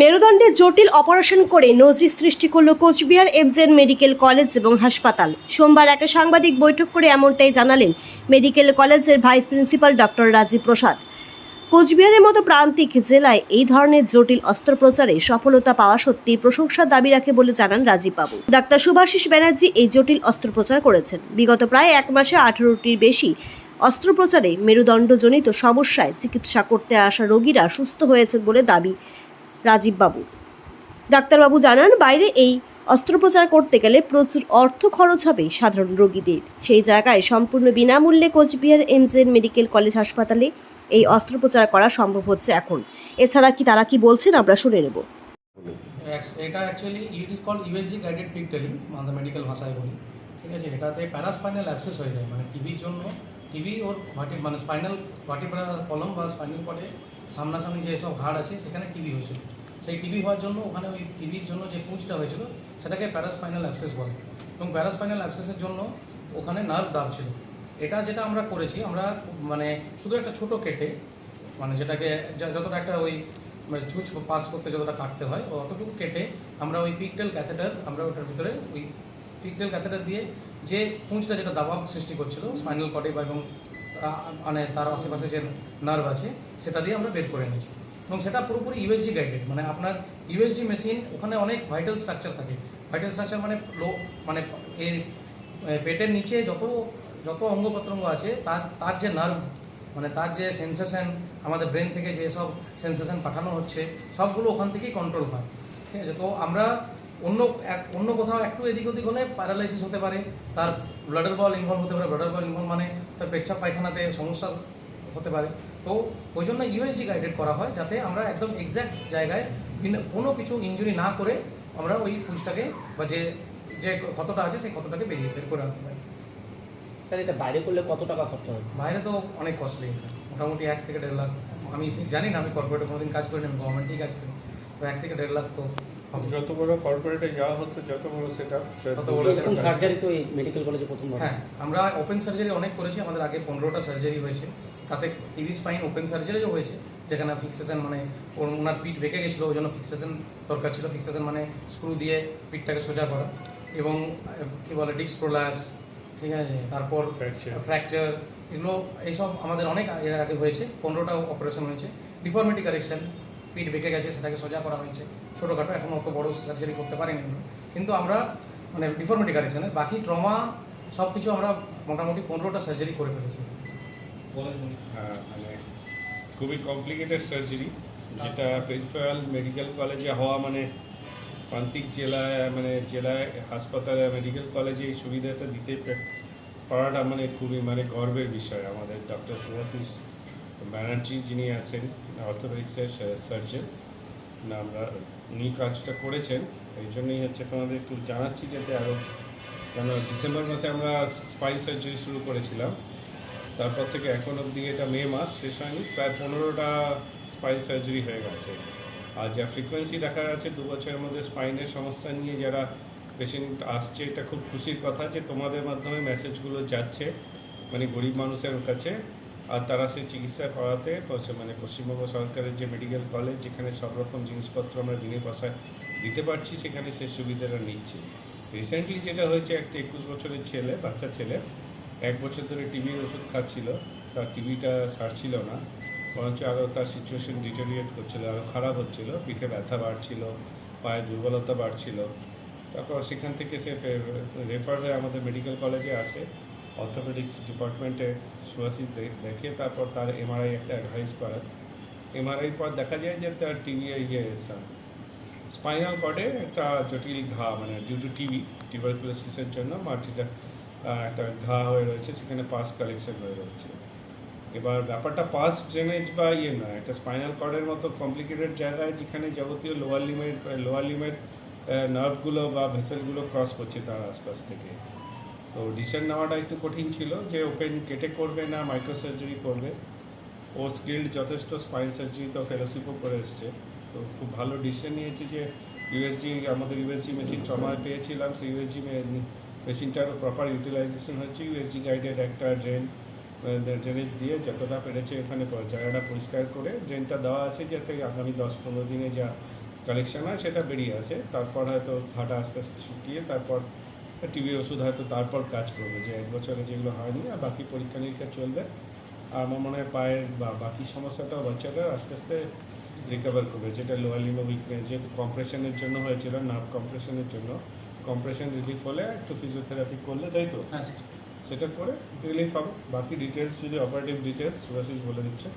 মেরুদণ্ডে জটিল অপারেশন করে নজির সৃষ্টি করল কোচবিহার এফজেন মেডিকেল কলেজ এবং হাসপাতাল। সোমবার এক সাংবাদিক বৈঠক করে এমনটাই জানালেন মেডিকেল কলেজের vice principal doctor Rajeev Prasad. কোচবিহারের মতো প্রান্তিক জেলায় এই ধরনের জটিল অস্ত্রোপচারে সফলতা পাওয়া সত্যি প্রশংসার দাবি রাখে বলে জানান রাজীব বাবু ডাক্তার সুভাষিস ব্যানার্জি এই জটিল অস্ত্রোপচার করেছেন। বিগত প্রায় এক মাসে আঠারোটির বেশি অস্ত্রোপচারে মেরুদণ্ডজনিত সমস্যায় চিকিৎসা করতে আসা রোগীরা সুস্থ হয়েছেন বলে দাবি রাজীব বাবু ডাক্তারবাবু জানান, বাইরে এই অস্ত্রোপচার করতে গেলে প্রচুর অর্থ খরচ হবে সাধারণ রোগীদের। সেই জায়গায় সম্পূর্ণ বিনামূল্যে কোচবিহার এমজেন মেডিকেল কলেজ হাসপাতালে এই অস্ত্রোপচার করা সম্ভব হচ্ছে এখন। এছাড়া কি তারা কি বলছেন আমরা শুনে নেব। এটা actually it is called USG guided pigtailing medical ভাষায় বলি। ঠিক আছে, এটাতে প্যারাস্পাইনাল অ্যাক্সেস হয়ে যায় মানে টিভির জন্য টিভি ওর ভাটি মানে স্পাইনাল ভাটিব্রা কলম বা স্পাইনাল কর্ডে সামনাসামনি যে সব ঘাড় আছে, সেখানে টিভি হয়েছিল। সেই টিভি হওয়ার জন্য ওখানে ওই টিভির জন্য যে পুঁজটা হয়েছিল, সেটাকে প্যারাস্পাইনাল অ্যাক্সেস বলে। এবং প্যারাস্পাইনাল অ্যাক্সেসের জন্য ওখানে নার্ভ দাব ছিল। এটা যেটা আমরা করেছি, আমরা মানে শুধু একটা ছোট কেটে মানে যেটাকে যতটা একটা ওই মানে ছুঁচ পাস করতে যতটা কাটতে হয়, অতটুকু কেটে আমরা ওই পিকটেল ক্যাথেটার আমরা ওটার ভিতরে ওই পিকটেল ক্যাথেটার দিয়ে যে পুঁজটা যেটা দাবাব সৃষ্টি করছিল স্পাইনাল কর্ডে বা এবং মানে তার আশেপাশে যে নার্ভ আছে, সেটা দিয়ে আমরা বের করে নিয়েছি এবং সেটা পুরোপুরি ইউএসজি গাইডেড মানে আপনার ইউএসজি মেশিন ওখানে অনেক ভাইটাল স্ট্রাকচার থাকে। ভাইটাল স্ট্রাকচার মানে লো মানে এর পেটের নিচে যত যত অঙ্গ প্রত্যঙ্গ আছে, তার তার যে নার্ভ মানে তার যে সেন্সেশন আমাদের ব্রেন থেকে যে সব সেন্সেশন পাঠানো হচ্ছে, সবগুলো ওখান থেকেই কন্ট্রোল হয়। ঠিক আছে? তো আমরা অন্য এক অন্য কোথাও একটু এদিক ওদিক হলে প্যারালাইসিস হতে পারে তার ব্লাডার বল ইনভলভ হতে পারে ব্লাডার বল ইনভলভ মানে তার পেচ্ছাপ পায়খানাতে সমস্যা হতে পারে। তো ওই জন্য ইউএসজি গাইডেড করা হয় যাতে আমরা একদম এক্স্যাক্ট জায়গায় কোনো কিছু ইনজুরি না করে আমরা ওই পুঁজটাকে বা যে যে কতটা আছে সেই কতটাকে বেরিয়ে বের করে আনতে পারি। স্যার এটা বাইরে করলে কত টাকা খরচা হবে? বাইরে তো অনেক কস্টলি মোটামুটি এক থেকে দেড় লাখ আমি ঠিক জানি না আমি কর্পোরেটে কোনোদিন কাজ করিনি আমি গভর্নমেন্টেই কাজ করি। তো এক থেকে দেড় লাখ তো। যত বড় কর্পোরেটে যাওয়া হতো যত বড় সেটা তত বড় setup। সার্জারি তো এই মেডিকেল কলেজে প্রথমবার? হ্যাঁ আমরা ওপেন সার্জারি অনেক করেছি আমাদের আগে পনেরোটা সার্জারি হয়েছে। তাতে টিভি স্পাইন ওপেন সার্জারিও হয়েছে যেখানে ফিক্সেশন মানে ওর ওনার পিঠ বেঁকে গেছিল ওই জন্য ফিক্সেশন দরকার ছিল। ফিক্সেশন মানে স্ক্রু দিয়ে পিঠটাকে সোজা করা এবং কি বলে ডিস্ক প্রোলাপস ঠিক আছে? তারপর ফ্র্যাকচার এগুলো এইসব আমাদের অনেক এর আগে হয়েছে পনেরোটা অপারেশন হয়েছে। ডিফর্মিটি কারেকশন পিঠ বেঁকে গেছে সেটাকে সোজা করা হয়েছে। ছোটোখাটো এখন অত বড় সার্জারি করতে পারিনি কিন্তু আমরা মানে ডিফর্মিটি কারেকশনের বাকি ট্রমা সব কিছু আমরা মোটামুটি পনেরোটা সার্জারি করে ফেলেছি। হ্যাঁ, মানে খুবই কমপ্লিকেটেড সার্জারি যেটা পেরিফেরাল মেডিকেল কলেজে হওয়া মানে প্রান্তিক জেলায় মানে জেলায় হাসপাতালে মেডিকেল কলেজে এই সুবিধাটা দিতে পারাটা মানে খুবই মানে গর্বের বিষয় আমাদের ডক্টর সুভাশিস ব্যানার্জি যিনি আছেন, অর্থোপেডিক্সের সার্জন আমরা উনি কাজটা করেছেন, এই জন্যই হচ্ছে তোমাদের একটু জানাচ্ছি যাতে আরও কেন ডিসেম্বর মাসে আমরা স্পাইন সার্জারি শুরু করেছিলাম, তারপর থেকে এখন অবধি এটা মে মাস শেষ হয়নি, প্রায় পনেরোটা স্পাইন সার্জারি হয়ে গেছে। আর যা ফ্রিকোয়েন্সি দেখা যাচ্ছে, দু বছরের মধ্যে স্পাইনের সমস্যা নিয়ে যারা পেশেন্ট আসছে, এটা খুব খুশির কথা যে তোমাদের মাধ্যমে মেসেজগুলো যাচ্ছে মানে গরিব মানুষের কাছে আর তারা সেই চিকিৎসা করাতে মানে পশ্চিমবঙ্গ সরকারের যে মেডিকেল কলেজ যেখানে সব রকম জিনিসপত্র আমরা বিনে পয়সায় দিতে পারছি, সেখানে সেই সুবিধাটা নিচ্ছি। রিসেন্টলি যেটা হয়েছে, একটা একুশ বছরের ছেলে, বাচ্চা ছেলে, এক বছর ধরে টিভির ওষুধ খাচ্ছিল। তার টিভিটা সারছিল না। বরঞ্চ আরও তার সিচুয়েশন ডিটোরিয়েট করছিল, আরও খারাপ হচ্ছিল। পিঠে ব্যথা বাড়ছিল পায়ে দুর্বলতা বাড়ছিল। তারপর সেখান থেকে সে রেফার হয়ে আমাদের মেডিকেল কলেজে আসে। অর্থোপেডিক্স ডিপার্টমেন্টে সুয়াসিস দেখে তারপর তার এমআরআই একটা অ্যাডভাইস করার। এমআরআই পর দেখা যায় যে তার টিভি ইয়ে স্পাইনাল কর্ডে একটা জটিল ঘা মানে ডিউ টু টিভি টিউবারকুলোসিসের জন্য মাটিটা একটা ঘা হয়ে রয়েছে, সেখানে পাস কালেকশন হয়ে রয়েছে। এবার ব্যাপারটা পাস ড্রেনেজ বা ইয়ে নয়, একটা স্পাইনাল কর্ডের মতো কমপ্লিকেটেড জায়গায় যেখানে যাবতীয় লোয়ার লিমেট লোয়ার লিমেট নার্ভগুলো বা ভেসেলগুলো ক্রস করছে তার আশপাশ থেকে। তো ডিসিশন নেওয়াটা একটু কঠিন ছিল যে ওপেন কেটে করবে না মাইক্রো সার্জারি করবে। ও স্কিল্ড যথেষ্ট স্পাইন সার্জারি তো ফেলোশিপও করে এসছে। তো খুব ভালো ডিসিশন নিয়েছে যে ইউএসজি আমাদের ইউএসজি মেশিন ট্রমায় পেয়েছিলাম, সেই ইউএসজি মেশিনটার প্রপার ইউটিলাইজেশন হচ্ছে ইউএসজি গাইডেড একটা ড্রেন ড্রেনেজ দিয়ে যতটা পেরেছে এখানে জায়গাটা পরিষ্কার করে ড্রেনটা দেওয়া আছে যাতে আগামী দশ পনেরো দিনে যা কালেকশন হয় সেটা বেরিয়ে আসে। তারপর হয়তো ভাটা আস্তে আস্তে শুকিয়ে তারপর টিবি ওষুধ হয়তো তারপর কাজ করবে যে এক বছরে যেগুলো হয়নি আর বাকি পরীক্ষা নিরীক্ষা চলবে। আর আমার মনে হয় পায়ের বা বাকি সমস্যাটা বাচ্চাটা আস্তে আস্তে রিকভার করবে। যেটা লোয়ার লিমো উইকনেস যেহেতু কম্প্রেশনের জন্য হয়েছিল নার্ভ কম্প্রেশনের জন্য। কম্প্রেশন রিলিফ হলে একটু ফিজিওথেরাপি করলে তাই তো? হ্যাঁ সেটা করে রিলিফ হবে বাকি ডিটেলস যদি অপারেটিভ ডিটেলস সুভাষিস বলে দিচ্ছে।